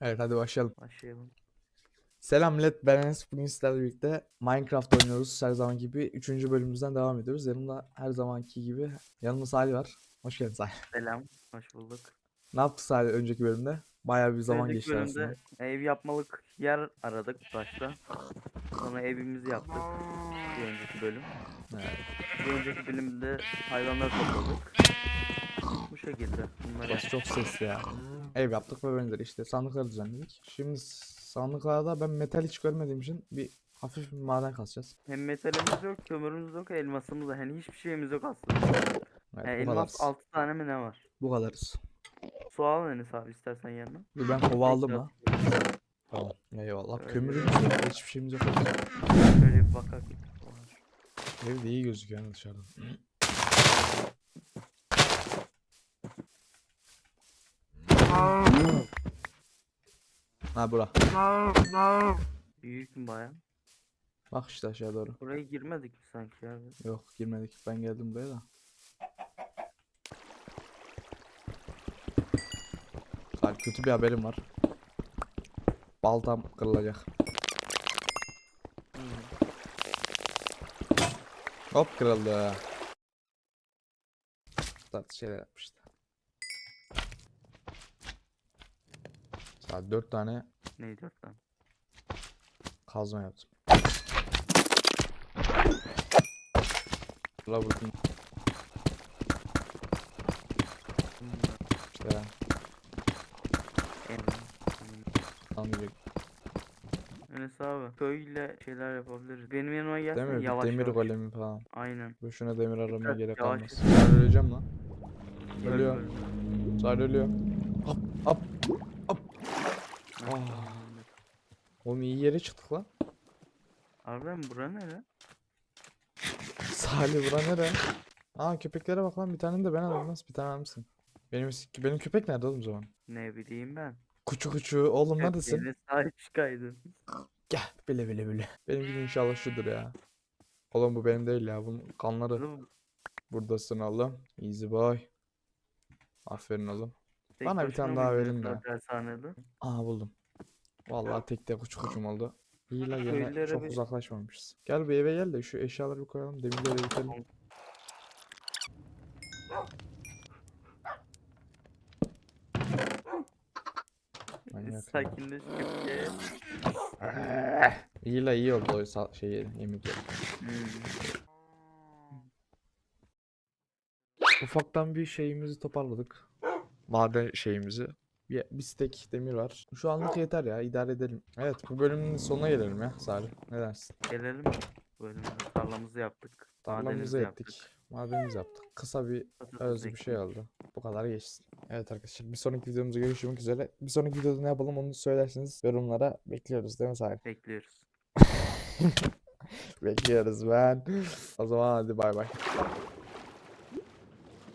Evet hadi başlayalım. Başlayalım. Selam millet ben Enes. Bugün sizlerle birlikte Minecraft oynuyoruz. Her zaman gibi 3. bölümümüzden devam ediyoruz. Yanımda her zamanki gibi yanımda Salih var. Hoş geldin Salih. Selam. Hoş bulduk. Ne yaptık Salih önceki bölümde? Bayağı bir zaman Önceki geçti bölümde aslında. ev yapmalık yer aradık başta. Sonra evimizi yaptık. Bir önceki bölüm. Evet. Bir önceki bölümde hayvanları topladık. Şekilde. Bunları Burası çok sesli ya. Ev yaptık ve benzeri işte sandıkları düzenledik. Şimdi sandıklarda ben metal hiç görmediğim için bir hafif bir maden kazacağız. hem metalimiz yok, kömürümüz yok, elmasımız da. Hani hiçbir şeyimiz yok aslında. Evet, Yani bu elmas kadarız. 6 tane mi ne var? Bu kadarız. Su al Enes abi istersen yanına. Dur ben kova aldım mı? Tamam. Eyvallah. Öyle. Kömürümüz yok. Hiçbir şeyimiz yok. Şöyle bir bakak. Ev de iyi gözüküyor yani dışarıdan. Ha bura. Büyük mü baya? Bak işte aşağı doğru. Buraya girmedik mi sanki ya? biz? Yok girmedik. Ben geldim buraya da. Bak kötü bir haberim var. Baltam kırılacak. Hop kırıldı. Tatlı şeyler yapmıştı. Saat 4 tane Neydi orada? kazma yaptım. La vurdum işte ya. Anlayacak. Enes abi köyle şeyler yapabiliriz. Benim yanıma Değil gelsene mi? Yavaş demir yavaş. golemi falan. Aynen. Boşuna demir aramaya Dikkat, gerek yavaş kalmaz. Sadece öleceğim lan. Öl Ölüyor. Sadece ölüyor. Hop hop. Tamamdır. Oğlum iyi yere çıktık lan. Harbiden bura nere? Salih bura nere? Aa köpeklere bak lan bir tane de ben nasıl bir tane almışsın. Benim benim köpek nerede oğlum zaman? Ne bileyim ben. Kuçu kuçu oğlum neredesin? Köpeğine sahip çıkaydın. Gel bile bile bile. Benimki de inşallah şudur ya. Oğlum bu benim değil ya. Bunun kanları Oğlum, buradasın oğlum. Easy boy. Aferin oğlum. Tek Bana bir tane daha verin de. Dershanede. Aa buldum. Vallahi tek tek kuçu kuçum oldu. İyi la gene çok bir- uzaklaşmamışız. Gel bir eve gel de şu eşyaları bir koyalım. Demirleri bitelim. Manyak. Sakinleş köpeğe. İyi la iyi oldu o şey yemek yeri. Hmm. Ufaktan bir şeyimizi toparladık. Maden şeyimizi. Bir, bir stek demir var. Şu anlık yeter ya idare edelim. Evet bu bölümün sonuna gelelim ya Salih. Ne dersin? Gelelim. Bölümde tarlamızı yaptık. Tarlamızı ettik. Madenimizi yaptık. Kısa bir öz bir şey oldu. Bu kadar geçsin. Evet arkadaşlar bir sonraki videomuzda görüşmek üzere. Bir sonraki videoda ne yapalım onu söylerseniz yorumlara bekliyoruz değil mi Salih? Bekliyoruz. Bekliyoruz ben. O zaman hadi bay bay.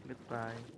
Goodbye.